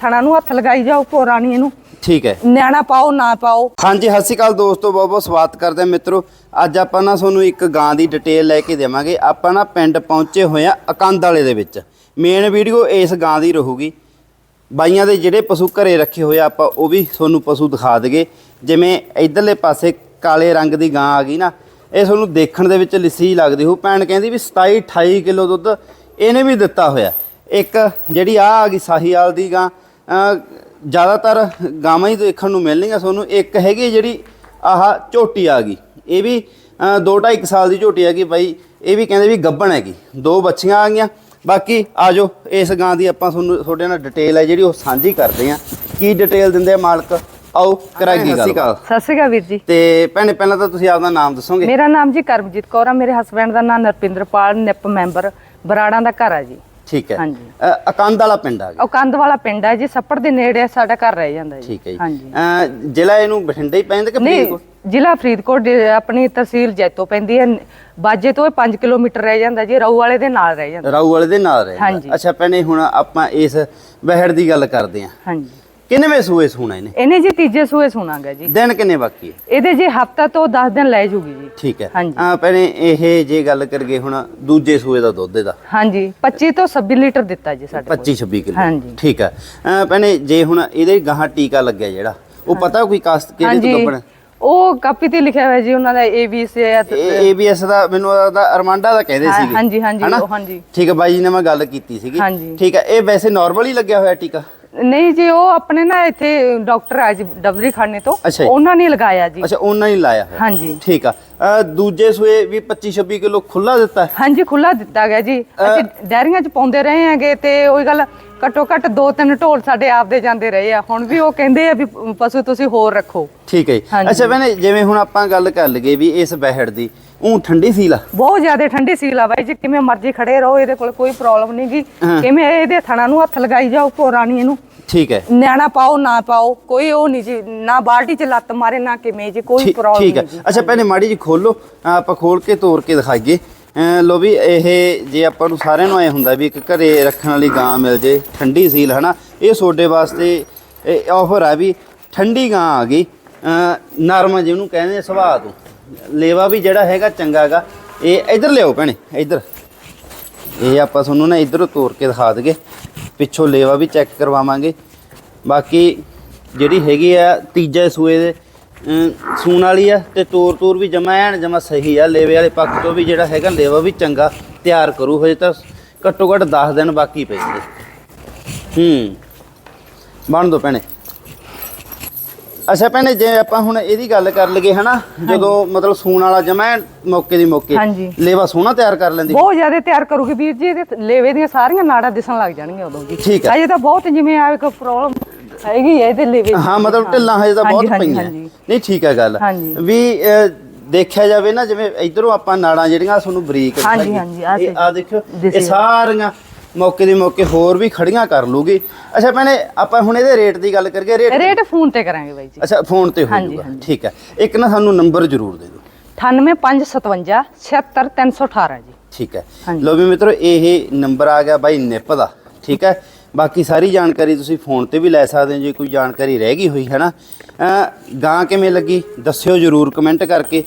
ਥਣਾ ਨੂੰ ਹੱਥ ਲਗਾਈ ਜਾਓ ਪੋਰਾਣੀ ਇਹਨੂੰ। ਠੀਕ ਹੈ। ਨਿਆਣਾ ਪਾਓ ਨਾ ਪਾਓ। ਹਾਂਜੀ ਸਤਿ ਸ਼੍ਰੀ ਅਕਾਲ ਦੋਸਤੋ ਬਹੁਤ ਬਹੁਤ ਸਵਾਗਤ ਕਰਦੇ ਹਾਂ ਮਿੱਤਰੋ। ਅੱਜ ਆਪਾਂ ਨਾ ਤੁਹਾਨੂੰ ਇੱਕ ਗਾਂ ਦੀ ਡਿਟੇਲ ਲੈ ਕੇ ਦੇਵਾਂਗੇ। ਆਪਾਂ ਨਾ ਪਿੰਡ ਪਹੁੰਚੇ ਹੋਏ ਆ ਅਕੰਦ ਵਾਲੇ ਦੇ ਵਿੱਚ। ਮੇਨ ਵੀਡੀਓ ਇਸ ਗਾਂ ਦੀ ਰਹੂਗੀ। ਬਾਈਆਂ ਦੇ ਜਿਹੜੇ ਪਸ਼ੂ ਘਰੇ ਰੱਖੇ ਹੋਏ ਆ ਆਪਾਂ ਉਹ ਵੀ ਤੁਹਾਨੂੰ ਪਸ਼ੂ ਦਿਖਾ ਦਗੇ ਜਿਵੇਂ ਇਧਰਲੇ ਪਾਸੇ ਕਾਲੇ ਰੰਗ ਦੀ ਗਾਂ ਆ ਗਈ ਨਾ ਇਹ ਤੁਹਾਨੂੰ ਦੇਖਣ ਦੇ ਵਿੱਚ ਲਿੱਸੀ ਲੱਗਦੀ ਹੋ ਭੈਣ ਕਹਿੰਦੀ ਵੀ 27 28 ਕਿਲੋ ਦੁੱਧ ਇਹਨੇ ਵੀ ਦਿੱਤਾ ਹੋਇਆ। ਇੱਕ ਜਿਹੜੀ ਆ ਆ ਗਈ ਸਾਹੀਵਾਲ ਦੀ ਗਾਂ ਜ਼ਿਆਦਾਤਰ ਗਾਵਾਂ ਹੀ ਦੇਖਣ ਨੂੰ ਮਿਲਣਗੀਆਂ ਤੁਹਾਨੂੰ। ਇੱਕ ਹੈਗੀ ਜਿਹੜੀ ਆਹ ਝੋਟੀ ਆ ਗਈ। ਇਹ ਵੀ 2.5 ਸਾਲ ਦੀ ਝੋਟੀ ਹੈਗੀ ਬਾਈ। ਇਹ ਵੀ ਕਹਿੰਦੇ ਵੀ ਗੱਬਣ ਹੈਗੀ। ਦੋ ਬੱਚੀਆਂ ਆ ਗਈਆਂ। ਬਾਕੀ ਆਜੋ ਇਸ ਗਾਂ ਦੀ ਆਪਾਂ ਤੁਹਾਨੂੰ ਤੁਹਾਡੇ ਨਾਲ ਡਿਟੇਲ ਹੈ ਜਿਹੜੀ ਉਹ ਸਾਂਝੀ ਕਰਦੇ ਆ। ਕੀ ਡਿਟੇਲ ਦਿੰਦੇ ਆ ਮਾਲਕ? ਆਓ ਕਰਾਂਗੇ ਗੱਲ ਸਤਿ ਸ਼੍ਰੀ ਅਕਾਲ ਵੀਰ ਜੀ। ਤੇ ਭੈਣੇ ਪਹਿਲਾਂ ਤਾਂ ਤੁਸੀਂ ਆਪਦਾ ਨਾਮ ਦੱਸੋਗੇ। ਮੇਰਾ ਨਾਮ ਜੀ ਕਰਮਜੀਤ ਕੌਰ ਆ। ਮੇਰੇ ਹਸਬੰਡ ਦਾ ਨਾਮ ਨਰਪਿੰਦਰਪਾਲ ਨਿਪ ਮੈਂਬਰ ਬਰਾੜਾਂ ਦਾ ਘਰ ਆ ਜੀ। ਠੀਕ ਹੈ। ਹਾਂਜੀ। ਅ, ਅਕੰਦ ਵਾਲਾ ਪਿੰਡ ਆ ਗਿਆ। ਉਹ ਕੰਧ ਵਾਲਾ ਪਿੰਡ ਹੈ ਜੀ ਸੱਪੜ ਦੇ ਨੇੜੇ ਸਾਡਾ ਘਰ ਰਹਿ ਜਾਂਦਾ ਜੀ। ਠੀਕ ਹੈ ਜੀ। ਹਾਂਜੀ। ਅ, ਜ਼ਿਲ੍ਹਾ ਇਹਨੂੰ ਬਠਿੰਡਾ ਹੀ ਪੈਂਦਾ ਕਿ ਨਹੀਂ ਫਰੀਦਕੋਟ? ਜ਼ਿਲ੍ਹਾ ਫਰੀਦਕੋਟ ਦੇ- ਆਪਣੀ ਤਹਿਸੀਲ ਜੈਤੋ ਪੈਂਦੀ ਹੈ। ਬਾਜੇ ਤੋਂ 5 ਕਿਲੋਮੀਟਰ ਰਹਿ ਜਾਂਦਾ ਜੀ ਰਾਊ ਵਾਲੇ ਦੇ ਨਾਲ ਰਹਿ ਜਾਂਦਾ। ਰਾਊ ਵਾਲੇ ਦੇ ਨਾਲ ਰਹੇ ਹਾਂਜੀ। ਅੱਛਾ ਭੈਣੇ ਹੁਣ ਆਪਾਂ ਇਸ ਵਹਿੜ ਦੀ ਗੱਲ ਕਰਦੇ ਆ ਹਾਂਜੀ। ਕਿੰਨਵੇਂ ਸੂਏ ਸੂਣਾ ਇਹਨੇ? ਇਹਨੇ ਜੀ ਤੀਜੇ ਸੂਏ ਸੁਣਾਗਾ ਜੀ। ਦਿਨ ਕਿੰਨੇ ਬਾਕੀ ਹੈ? ਇਹਦੇ ਜੀ ਹਫਤਾ ਤੋਂ 10 ਦਿਨ ਲੈ ਜੂਗੀ ਜੀ। ਠੀਕ ਹੈ। ਹਾਂਜੀ। ਆ ਇਹ ਜੇ ਗੱਲ ਕਰਗੇ ਹੁਣ ਦੂਜੇ ਸੂਏ ਦਾ ਦੁੱਧ ਇਹਦਾ। ਹਾਂਜੀ 25 ਤੋਂ 26 ਲੀਟਰ ਦਿੱਤਾ ਜੀ ਸਾਡੇ ਕੋਲ। 25 26 ਕਿਲੋ। ਹਾਂਜੀ। ਠੀਕ ਹੈ। ਭੈਣੇ ਜੇ ਹੁਣ ਇਹਦੇ ਗਾਹਾਂ ਟੀਕਾ ਲੱਗਿਆ ਜਿਹੜਾ ਉਹ ਪਤਾ ਕੋਈ ਕਾਸਟ ਕਿਹੜੇ ਤੋਂ ਕੱਪਣਾ ਉਹ ਕਾਪੀ ਤੇ ਲਿਖਿਆ ਹੋਇਆ ਜੀ ਉਹਨਾਂ ਦਾ ਇਹ ABS ਦਾ ਮੈਨੂੰ ਉਹਦਾ ਅਰਮਾਂਡਾ ਦਾ ਕਹਿੰਦੇ ਸੀਗੇ। ਹਾਂਜੀ, ਹਾਂਜੀ, ਹਾਂਜੀ। ਠੀਕ ਹੈ ਬਾਈ ਜੀ ਨੇ ਮੈਂ ਗੱਲ ਕੀਤੀ ਸੀਗੀ। ਠੀਕ ਹੈ ਇਹ ਵੈਸੇ ਨਾਰਮਲ ਹੀ ਲੱਗਿਆ ਹੋਇਆ ਟੀਕਾ? ਨਹੀਂ ਜੀ ਉਹ ਆਪਣੇ ਨਾ ਇੱਥੇ ਡਾਕਟਰ ਆ ਜੀ ਡਬਰੀ ਖਾਨੇ ਤੋਂ। ਅੱਛਾ ਜੀ। ਉਹਨਾਂ ਨੇ ਲਗਾਇਆ ਜੀ। ਅੱਛਾ ਉਹਨਾਂ ਹੀ ਲਾਇਆ ਹੋਇਆ। ਹਾਂਜੀ। ਠੀਕ ਆ। ਦੂਜੇ ਸੂਏ ਵੀ 25 26 ਕਿਲੋ ਖੁੱਲਾ ਦਿੱਤਾ? ਹੈ? ਹਾਂਜੀ ਖੁੱਲਾ ਦਿੱਤਾ ਗਿਆ ਜੀ। ਅਸੀਂ ਡੈਰੀਆਂ 'ਚ ਪਾਉਂਦੇ ਰਹੇ ਆਂਗੇ ਤੇ ਉਹੀ ਗੱਲ ਘੱਟੋ ਘੱਟ ਦੋ ਤਿੰਨ ਢੋਲ ਸਾਡੇ ਆਪਦੇ ਜਾਂਦੇ ਰਹੇ ਆ। ਹੁਣ ਵੀ ਉਹ ਕਹਿੰਦੇ ਆ ਵੀ ਪਸ਼ੂ ਤੁਸੀਂ ਹੋਰ ਰੱਖੋ। ਠੀਕ ਹੈ ਜੀ। ਹਾਂਜੀ। ਅੱਛਾ ਭੈਣੇ ਜਿਵੇਂ ਹੁਣ ਆਪਾਂ ਗੱਲ ਕਰ ਲਈਏ ਵੀ ਇਸ ਬਹਿੜ ਦੀ ਉਹ ਠੰਡੀ ਸੀਲ ਆ? ਬਹੁਤ ਜ਼ਿਆਦਾ ਠੰਡੀ ਸੀਲ ਆ ਬਾਈ ਜੀ ਕਿਵੇਂ ਮਰਜ਼ੀ ਖੜੇ ਰਹੋ ਇਹਦੇ ਕੋਲ ਕੋਈ ਪ੍ਰੋਬਲਮ ਨਹੀਂ ਗੀ। ਹਾਂ। ਕਿਵੇਂ ਇਹਦੇ ਥਣਾ ਨੂੰ ਹੱਥ ਲਗਾਈ ਜਾਓ ਪੋਰਾਣੀ ਇਹਨੂੰ। ਠੀਕ ਹੈ। ਨਿਆਣਾ ਪਾਓ ਨਾ ਪਾਓ ਕੋਈ ਉਹ ਨਹੀਂ ਜੀ ਨਾ ਬਾਲਟੀ 'ਚ ਲੱਤ ਮਾਰੇ ਨਾ ਕਿਵੇਂ ਜੀ ਕੋਈ ਠੀਕ ਪ੍ਰੋਬਲਮ ਠੀਕ ਹੈ। ਨਹੀਂ ਜੀ। ਅੱਛਾ ਭੈਣੇ ਮਾੜੀ ਜੀ ਖੋਲੋ ਆਪਾਂ ਖੋਲ ਕੇ ਤੋੜ ਕੇ ਦਿਖਾਈਏ। ਲੋ ਵੀ ਇਹ ਜੇ ਆਪਾਂ ਨੂੰ ਸਾਰਿਆਂ ਨੂੰ ਐ ਹੁੰਦਾ ਵੀ ਇੱਕ ਘਰੇ ਰੱਖਣ ਵਾਲੀ ਗਾਂ ਮਿਲ ਜੇ, ਠੰਡੀ ਸੀਲ, ਹਨਾ? ਇਹ ਤੁਹਾਡੇ ਵਾਸਤੇ ਆਫਰ ਆ ਵੀ ਠੰਡੀ ਗਾਂ ਆ ਗਈ। ਨਰਮ ਜਿਹਨੂੰ ਕਹਿੰਦੇ ਸੁਭਾਅ ਤੋਂ। ਲੇਵਾ ਵੀ ਜਿਹੜਾ ਹੈਗਾ ਚੰਗਾ ਹੈਗਾ ਇਹ ਇੱਧਰ ਲਿਆਓ ਭੈਣੇ, ਇੱਧਰ। ਇਹ ਆਪਾਂ ਤੁਹਾਨੂੰ ਨਾ ਇੱਧਰੋਂ ਤੋੜ ਕੇ ਦਿਖਾ ਦਗੇ ਪਿੱਛੋਂ ਲੇਵਾ ਵੀ ਚੈੱਕ ਕਰਵਾਵਾਂਗੇ। ਬਾਕੀ ਜਿਹੜੀ ਹੈਗੀ ਆ ਤੀਜੇ ਸੂਏ ਦੇ ਸੂਣ ਵਾਲੀ ਆ ਤੇ ਤੋਰ ਤੋਰ ਵੀ ਜਮਾ ਐਨ ਜਮਾ ਸਹੀ ਆ ਲੇਵੇ ਵਾਲੇ ਪੱਖ ਤੋਂ ਵੀ ਜਿਹੜਾ ਹੈਗਾ ਲੇਵਾ ਵੀ ਚੰਗਾ ਤਿਆਰ ਕਰੂ ਹਜੇ ਤਾਂ ਘੱਟੋ ਘੱਟ 10 ਦਿਨ ਬਾਕੀ ਪਏ ਨੇ। ਹੂੰ। ਬਣ ਦੋ ਭੈਣੇ। ਅੱਛਾ ਭੈਣੇ ਜੇ ਆਪਾਂ ਹੁਣ ਇਹਦੀ ਗੱਲ ਕਰ ਲਈਏ ਹਨਾ? ਜਦੋਂ ਮਤਲਬ ਸੂਣ ਵਾਲਾ ਜਮਾ ਮੌਕੇ ਦੀ ਮੌਕੇ। ਲੇਵਾ ਸੋਹਣਾ ਤਿਆਰ ਕਰ ਲੈਂਦੀ। ਬਹੁਤ ਜ਼ਿਆਦਾ ਤਿਆਰ ਕਰੂਗੀ ਵੀਰ ਜੀ ਇਹਦੇ ਲੇਵੇ ਦੀਆਂ ਸਾਰੀਆਂ ਨਾੜਾਂ ਦਿਸਣ ਲੱਗ ਜਾਣਗੀਆਂ ਉਦੋਂ ਜੀ ਠੀਕ ਹੈ। ਅਜੇ ਤਾਂ ਬਹੁਤ ਜਿਵੇਂ ਆ ਇੱਕ ਪ੍ਰੋਬਲਮ ਹੈਗੀ ਹੈ ਲੇਵੇ ਦੀ। ਹਾਂ ਮਤਲਬ ਢਿੱਲਾਂ ਹਜੇ ਤਾਂ ਬਹੁਤ ਪਈਆਂ। ਨਹੀਂ ਠੀਕ ਹੈ ਗੱਲ। ਵੀ ਦੇਖਿਆ ਜਾਵੇ ਨਾ ਜਿਵੇਂ ਇਧਰੋਂ ਆਪਾਂ ਨਾੜਾਂ ਜਿਹੜੀਆਂ ਤੁਹਾਨੂੰ ਬਰੀਕ ਹਾਂਜੀ। ਹਾਂਜੀ, ਆ ਦੇਖਿਓ ਇਹ ਸਾਰੀਆਂ ਮੌਕੇ ਦੀ ਮੌਕੇ ਹੋਰ ਵੀ ਖੜੀਆਂ ਕਰ ਲੂਗੀ ਅੱਛਾ ਭੈਣੇ ਆਪਾਂ ਹੁਣ ਇਹਦੇ ਰੇਟ ਦੀ ਗੱਲ ਕਰੀਏ ਰੇਟ ਰੇਟ ਫੋਨ ਤੇ ਕਰਾਂਗੇ ਬਾਈ ਜੀ ਅੱਛਾ ਫੋਨ ਤੇ ਹੋ ਜਾਊਗਾ। ਠੀਕ ਹੈ ਇੱਕ ਨਾ ਸਾਨੂੰ ਨੰਬਰ ਜ਼ਰੂਰ ਦੇ ਦਿਓ 98557 76318 ਜੀ ਠੀਕ ਹੈ। ਲੋ ਵੀ ਮਿੱਤਰੋ ਇਹ ਨੰਬਰ ਆ ਗਿਆ ਬਾਈ ਨਿਪ ਦਾ ਠੀਕ ਹੈ ਬਾਕੀ ਸਾਰੀ ਜਾਣਕਾਰੀ ਤੁਸੀਂ ਫੋਨ ਤੇ ਵੀ ਲੈ ਸਕਦੇ ਹੋ, ਜੇ ਕੋਈ ਜਾਣਕਾਰੀ ਰਹਿ ਗਈ ਹੋਈ, ਹੈ ਨਾ? ਗਾਂ ਕਿਵੇਂ ਲੱਗੀ? ਦੱਸਿਓ ਜਰੂਰ ਕਮੈਂਟ ਕਰਕੇ।